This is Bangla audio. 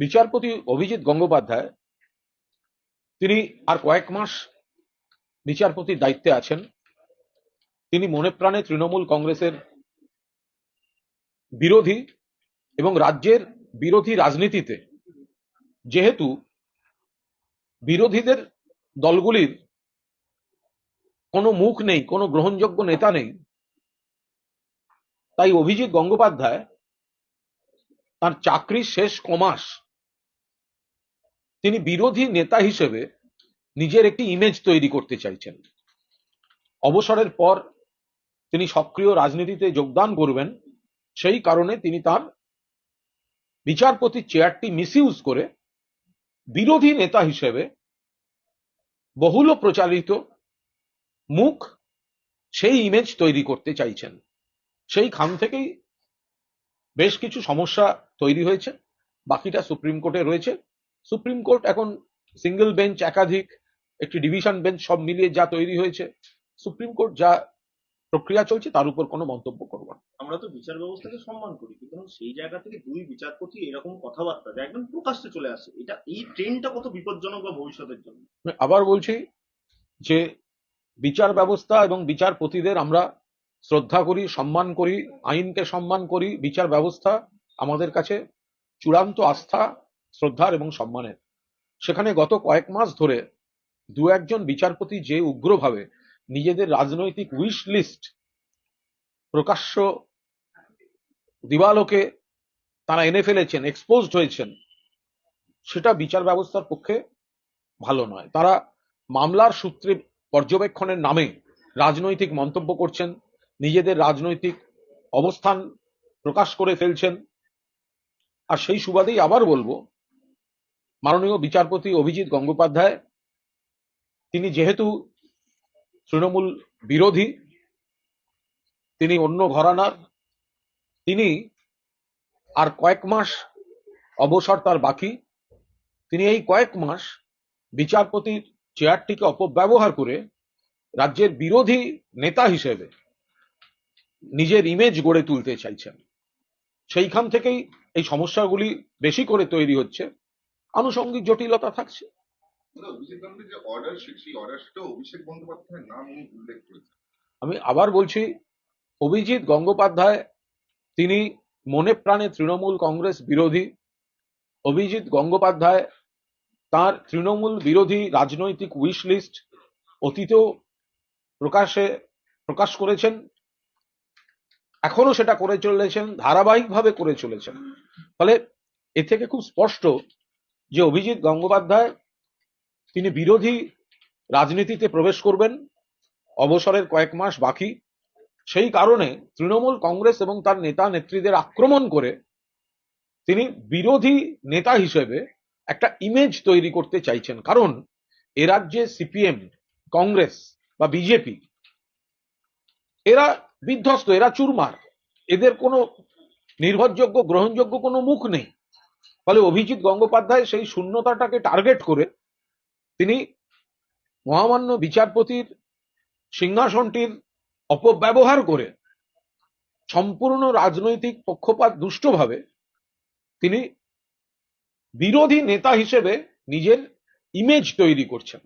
বিচারপতি অভিজিৎ গঙ্গোপাধ্যায়, তিনি আর কয়েক মাস বিচারপতির দায়িত্বে আছেন। তিনি মনে প্রাণে তৃণমূল কংগ্রেসের বিরোধী এবং রাজ্যের বিরোধী রাজনীতিতে, যেহেতু বিরোধীদের দলগুলির কোনো মুখ নেই, কোনো গ্রহণযোগ্য নেতা নেই, তাই অভিজিৎ গঙ্গোপাধ্যায় তার চাকরির শেষ কমাস তিনি বিরোধী নেতা হিসেবে নিজের একটি ইমেজ তৈরি করতে চাইছেন। অবসরের পর তিনি সক্রিয় রাজনীতিতে যোগদান করবেন, সেই কারণে তিনি তার বিচারপতির চেয়ারটি মিসইউজ করে বিরোধী নেতা হিসেবে বহুল প্রচারিত মুখ সেই ইমেজ তৈরি করতে চাইছেন। সেই খান থেকেই বেশ কিছু সমস্যা তৈরি হয়েছে, বাকিটা সুপ্রিম কোর্টে রয়েছে। সুপ্রিম কোর্ট এখন সিঙ্গেল বেঞ্চ একাধিক একটি ডিভিশন বেঞ্চ সব মিলিয়ে যা তৈরি হয়েছে সুপ্রিম কোর্ট যা প্রক্রিয়া চলছে তার উপর কোনো মন্তব্য করব না। আমরা তো বিচার ব্যবস্থাকে সম্মান করি কিন্তু সেই জায়গা থেকে দুই বিচারপতি এরকম কথাবার্তা যা একদম প্রকাশ্যে চলে আসে এটা এই ট্রেনটা কত বিপজ্জনক বা ভবিষ্যতের জন্য? আবার বলছি যে বিচার ব্যবস্থা এবং বিচারপতিদের আমরা শ্রদ্ধা করি সম্মান করি আইনকে সম্মান করি বিচার ব্যবস্থা আমাদের কাছে চূড়ান্ত আস্থা শ্রদ্ধার এবং সম্মানের। সেখানে গত কয়েক মাস ধরে দু একজন বিচারপতি যে উগ্রভাবে নিজেদের রাজনৈতিক উইশ লিস্ট প্রকাশ্য দিবালোকে তারা এনে ফেলেছেন এক্সপোজড হয়েছেন, সেটা বিচার ব্যবস্থার পক্ষে ভালো নয়। তারা মামলার সূত্রে পর্যবেক্ষণের নামে রাজনৈতিক মন্তব্য করছেন, নিজেদের রাজনৈতিক অবস্থান প্রকাশ করে ফেলছেন। আর সেই সুবাদেই আবার বলব মাননীয় বিচারপতি অভিজিৎ গঙ্গোপাধ্যায়। তিনি যেহেতু তৃণমূল বিরোধী, তিনি অন্য ঘরানার, তিনি আর কয়েক মাস অবসর তার বাকি। তিনি এই কয়েক মাস বিচারপতির চেয়ারটিকে অপব্যবহার করে রাজ্যের বিরোধী নেতা হিসেবে নিজের ইমেজ গড়ে তুলতে চাইছেন। সেইখান থেকেই এই সমস্যাগুলি বেশি করে তৈরি হচ্ছে। আনুষঙ্গিক জটিলতা থাকছে। আমি আবার বলছি অভিজিৎ গঙ্গোপাধ্যায় তিনি মনে প্রাণে তৃণমূল কংগ্রেস বিরোধী। অভিজিৎ গঙ্গোপাধ্যায় তার তৃণমূল বিরোধী রাজনৈতিক উইশ লিস্ট অতীতেও প্রকাশে প্রকাশ করেছেন। এখনও সেটা করে চলেছেন ধারাবাহিকভাবে করে চলেছেন। ফলে এ থেকে খুব স্পষ্ট যে অভিজিৎ গঙ্গোপাধ্যায়, তিনি বিরোধী রাজনীতিতে প্রবেশ করবেন, অবসরের কয়েক মাস বাকি। সেই কারণে তৃণমূল কংগ্রেস এবং তার নেতা নেত্রীদের আক্রমণ করে তিনি বিরোধী নেতা হিসেবে একটা ইমেজ তৈরি করতে চাইছেন। কারণ এ রাজ্যে সিপিএম, কংগ্রেস বা বিজেপি, এরা বিধ্বস্ত, এরা চুরমার। এদের কোনো নির্ভরযোগ্য, গ্রহণযোগ্য কোনো মুখ নেই। ফলে অভিজিৎ গঙ্গোপাধ্যায় সেই শূন্যতাটাকে টার্গেট করে তিনি মহামান্য বিচারপতির সিংহাসনটির অপব্যবহার করে সম্পূর্ণ রাজনৈতিক পক্ষপাত দুষ্টভাবে তিনি বিরোধী নেতা হিসেবে নিজের ইমেজ তৈরি করছেন।